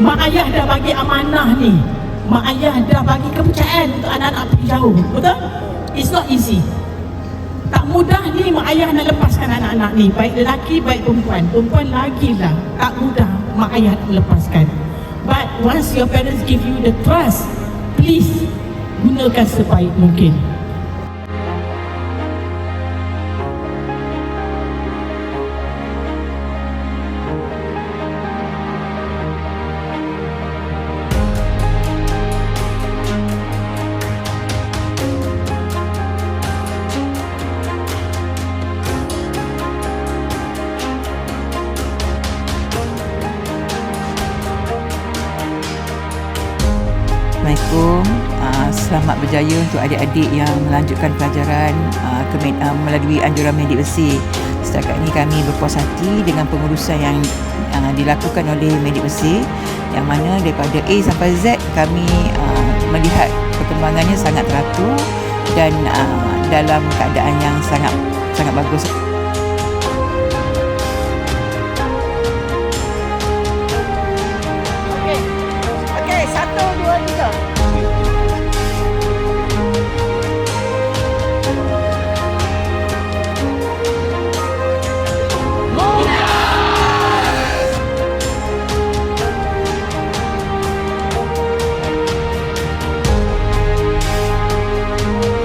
mak ayah dah bagi amanah ni. Mak ayah dah bagi kepercayaan untuk anak-anak pergi jauh. Betul? It's not easy. Tak mudah ni mak ayah nak lepaskan anak-anak ni. Baik lelaki baik perempuan. Perempuan lagi lah. Tak mudah mak ayah nak lepaskan. But once your parents give you the trust please gunakan sebaik mungkin Assalamualaikum. Uh, Selamat berjaya untuk adik-adik yang melanjutkan pelajaran uh, ke, med- uh, melalui anjuran medik besi Setakat ini kami berpuas hati dengan pengurusan yang uh, dilakukan oleh medik besi Yang mana daripada A sampai Z kami uh, melihat perkembangannya sangat teratur Dan uh, dalam keadaan yang sangat sangat bagus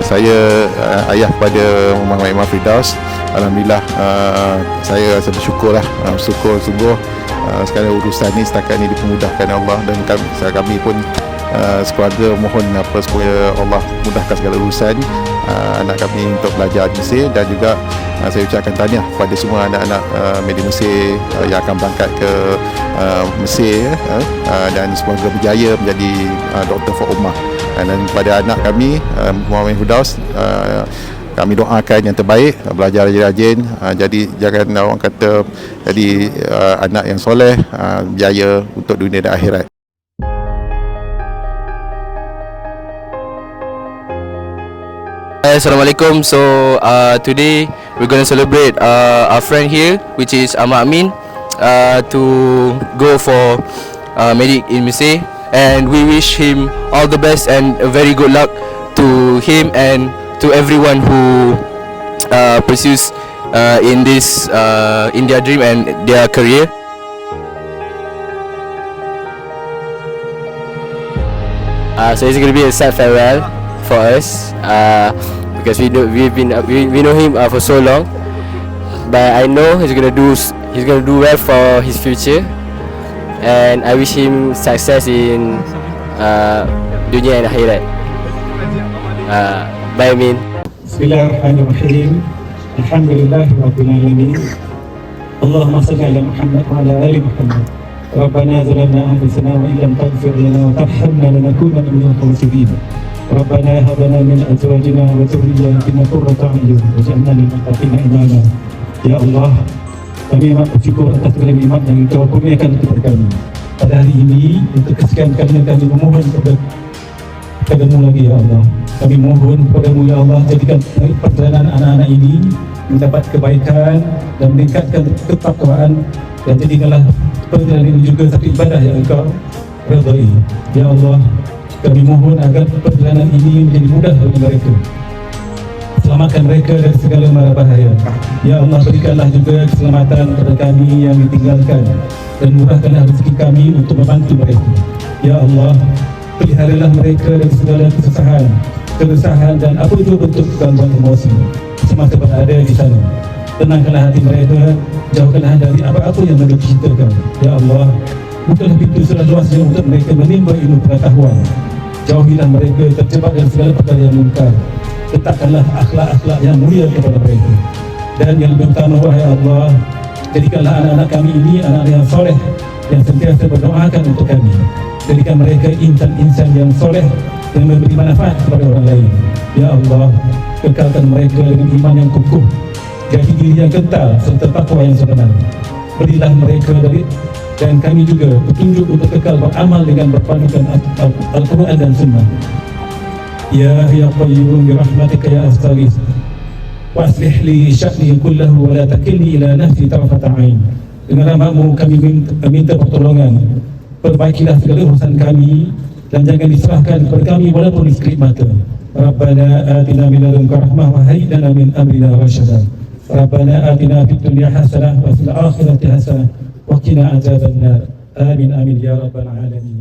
Saya uh, ayah kepada Muhammad Imam Firdaus. Alhamdulillah uh, saya rasa bersyukur lah uh, bersyukur sungguh uh, sekarang urusan ni setakat ni dipermudahkan Allah dan kami, kami pun uh, sekeluarga mohon apa supaya Allah mudahkan segala urusan uh, anak kami untuk belajar di Mesir dan juga uh, saya ucapkan tahniah kepada semua anak-anak uh, media Mesir uh, yang akan berangkat ke uh, Mesir uh, uh, dan semoga berjaya menjadi uh, doktor for ummah. Dan kepada anak kami uh, Muhammad Hudaus uh, kami doakan yang terbaik belajar rajin-rajin jadi jangan orang kata jadi anak yang soleh berjaya untuk dunia dan akhirat Assalamualaikum. So uh, today we're going to celebrate uh, our friend here, which is Ahmad Amin, uh, to go for uh, medic in Mesir, and we wish him all the best and a very good luck to him and to everyone who uh, pursues uh, in this uh, in their dream and their career. Uh, so it's to be a sad farewell for us uh, because we know we've been uh, we, we know him uh, for so long. But I know he's going to do s- he's going to do well for his future, and I wish him success in uh, dunia and akhirat. Uh, bye, Amin. بسم الله الرحمن الرحيم الحمد لله رب العالمين اللهم صل على محمد وعلى ال محمد ربنا ظلمنا انفسنا وان لم تغفر لنا وترحمنا لنكونن من الخاسرين ربنا هب لنا من ازواجنا وذرياتنا قرة اعين واجعلنا للمتقين اماما يا الله kami amat bersyukur atas segala nikmat yang engkau kurniakan kepada kami pada hari ini untuk kesekian kalinya kami memohon kepada kepadamu lagi ya Allah kami mohon kepadamu ya Allah jadikan perjalanan anak-anak ini mendapat kebaikan dan meningkatkan ketakwaan dan jadikanlah perjalanan ini juga satu ibadah yang engkau redai ya Allah kami mohon agar perjalanan ini menjadi mudah bagi mereka. Selamatkan mereka dari segala mara bahaya. Ya Allah berikanlah juga keselamatan kepada kami yang ditinggalkan dan murahkanlah rezeki kami untuk membantu mereka. Ya Allah peliharalah mereka dari segala kesusahan keresahan dan apa juga bentuk gangguan emosi. Semasa berada di sana tenangkanlah hati mereka jauhkanlah dari apa-apa yang mereka cintakan ya Allah bukalah pintu seluas-luasnya untuk mereka menimba ilmu pengetahuan. Jauhilah mereka terjebak dalam segala perkara yang mungkar. Letakkanlah akhlak-akhlak yang mulia kepada mereka. Dan yang lebih utama wahai Allah jadikanlah anak-anak kami ini anak yang soleh yang sentiasa berdoakan untuk kami. Jadikan mereka insan-insan yang soleh yang memberi manfaat kepada orang lain. Ya Allah kekalkan mereka dengan iman yang kukuh. Jati diri yang kental serta takwa yang sebenar. Berilah mereka dari dan kami juga petunjuk untuk kekal beramal dengan Al- Al-Quran dan Sunnah. Ya Ya Qayyum birahmatika ya astaghith Waslih li sya'ni kullahu wa la takilni ila nafsi tarfata ain Dengan rahmatmu kami minta, minta pertolongan. Perbaikilah segala urusan kami dan jangan diserahkan kepada kami walaupun diselip mata. Rabbana atina min ladunka rahmah wa hayyi lana min amrina rasyada Rabbana atina fid dunya hasanah wa fil akhirati hasanah وقنا عذاب النار. آمين آمين يا رب العالمين.